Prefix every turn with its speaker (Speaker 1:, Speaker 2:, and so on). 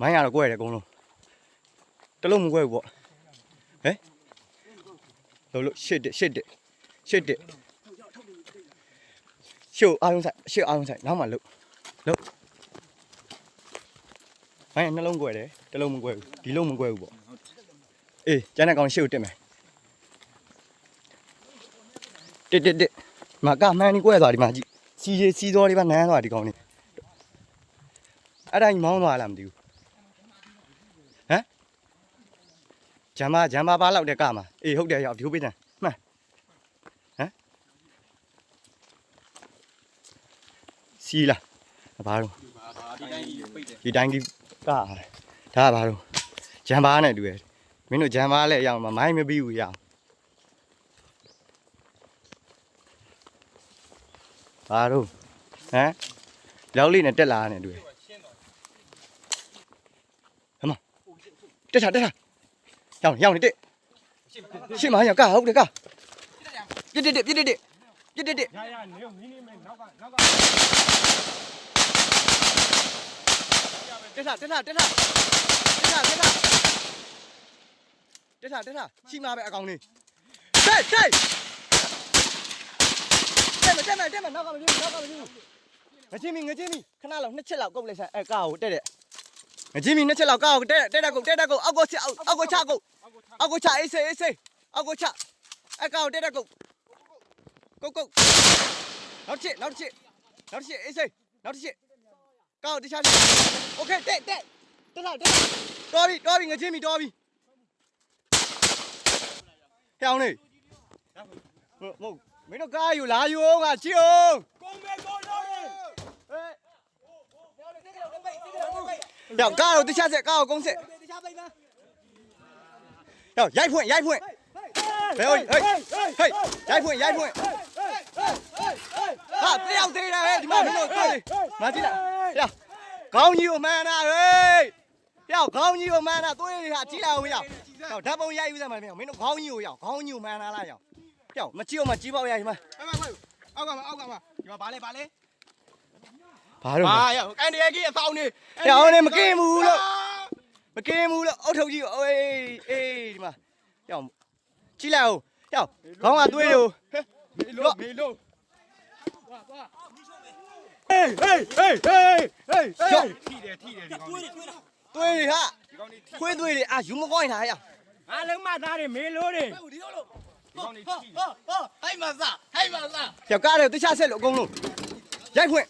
Speaker 1: မိုင်းရတော့ကွဲတယ်အကုန်လုံးတလုံးမကွဲဘူးပေါ့ဟဲ့လို့လို့ရှစ်တစ်ရှစ်တစ်ရှစ်တစ်ရှုပ်အားလုံးဆိုင်ရှစ်အားလုံးဆိုင်နောက်မှလုတ်လုတ်မိုင်းကနှလုံးကွဲတယ်တလုံးမကွဲဘူးဒီလုံးမကွဲဘူးပေါ့အေးကျန်တဲ့ကောင်ရှစ်ကိုတက်မယ်တစ်တစ်တစ်မကမှန်းนี่ကွဲသွားဒီမှာကြည့်စီရီစီသောတွေပါနန်းသွားဒီကောင်นี่အဲ့ဒါကြီးမောင်းသွားလားမသိဘူး ဂျမ်ဘာဂျမ်ဘာပါလောက်တဲ့ကမှာအေးဟုတ်တယ်ရောက်ဒီဟုတ်ပေးတယ်မှန်ဟမ်စီလာဘာလို့
Speaker 2: ဒီတိုင်းကြီးပိတ်တယ်
Speaker 1: ဒီတိုင်းကြီးကဒါကဘာလို့ဂျမ်ဘာနဲ့တူရယ်မင်းတို့ဂျမ်ဘာလည်းအရောက်မှာမိုင်းမပြီးဘူးရအောင်ဘာလို့ဟမ်လောက်လေးနဲ့တက်လာတယ်တူရယ်ဟမတက်တာတက်တာ ရောက်ရောက်နေတက်ရှင်းမရကဟုတ်တယ်ကပြစ်တစ်တစ်ပြစ်တစ်တစ်ပြစ်တစ်တစ်
Speaker 3: ရရနေမင်းနေမယ်နောက်ကနောက်က
Speaker 1: တက်တာတက်တာတက်တာတက်တာတက်တာတက်တာတက်တာရှိမှာပဲအကောင်လေးတက်တက်တက်မတက်မတက်မနောက်ကမကြည့်နောက်ကမကြည့်ငချင်းမီငချင်းမီခဏလောက်နှစ်ချက်လောက်ကုတ်လိုက်စမ်းအဲကာကိုတက်တဲ့ ငချင်းမီနှစ်ချက်လောက်ကာကိုတက်တက်တက်ကုတ်တက်တက်ကုတ်အောက်ကိုချအောက်အောက်ကိုချကုတ်အောက်ကိုချအေးစေးအေးစေးအောက်ကိုချအဲကာကိုတက်တက်ကုတ်ကုတ်ကုတ်နောက်တစ်ချက်နောက်တစ်ချက်နောက်တစ်ချက်အေးစေးနောက်တစ်ချက် ကောက်တခြားโอเคတက်တက်တက်လာတက်လာတော်ပြီတော်ပြီငချင်းပြီတော်ပြီဟဲ့အောင်လေဟုတ်ဟုတ်မင်းတို့ကားယူလာယူအောင်ကချီအောင် ရောက်ကားကိုတခြားဆက်ကားကိုကုန်းဆက်ရောက်ရိုက်ဖွင့်ရိုက်ဖွင့်ဘယ်ဟိုဟေးဟေးရိုက်ဖွင့်ရိုက်ဖွင့်ဟာတယောက်သေးတယ်ဟဲ့ဒီမှာမင်းတို့တွေ့မကြည့်လားရောက်ခေါင်းကြီးကိုမှန်တာဟေးရောက်ခေါင်းကြီးကိုမှန်တာသွေးတွေဟာကြည့်လိုက်အောင်ရော က်ရောက်ဓာတ်ပုံရိုက်ယူစမ်းပါမင်းမင်းတို့ခေါင်းကြီးကိုရောက်ခေါင်းကြီးကိုမှန်လာလားရောက်ရောက်မကြည့်အောင်မကြည့်ပေါ့ရဒီမှာ
Speaker 3: အမခွေအောက်ကမအောက်ကမဒီမှာဗာလဲဗာလဲ
Speaker 1: ဘာလို့
Speaker 3: ဟာရကန်တရကြီးအဆောင်နေ
Speaker 1: ဟဲ့အောင်နေမကင်းဘူးလို့မကင်းဘူးလို့အုတ်ထုတ်ကြီးကိုအေးအေးဒီမှာရောက်ကြည့်လိုက်အောင်ရောက်ခေါင်းကသွေးတွေကို
Speaker 3: မေလို့မေလို့ဟေးဟေးဟေးဟေးဟေးထိတယ်ထိတယ်ဒီကောင်ကြီး
Speaker 1: သွေးတွေဟာ
Speaker 3: ဒီကောင်ကြီးထိ
Speaker 1: ခွေးသွေးတွေအာယူမကောင်းနေတာရောက်
Speaker 3: အားလုံးမသားတွေမေလို့တွေ
Speaker 2: ဒီလိုလို့
Speaker 3: ဒီကောင်ကြီးထိ
Speaker 2: ဟောဟောဟိုက်မစားဟိုက်မစား
Speaker 1: ရောက်ကားတယ်တခြားဆက်လို့အကုန်လုံးရိုက်ဖွင့်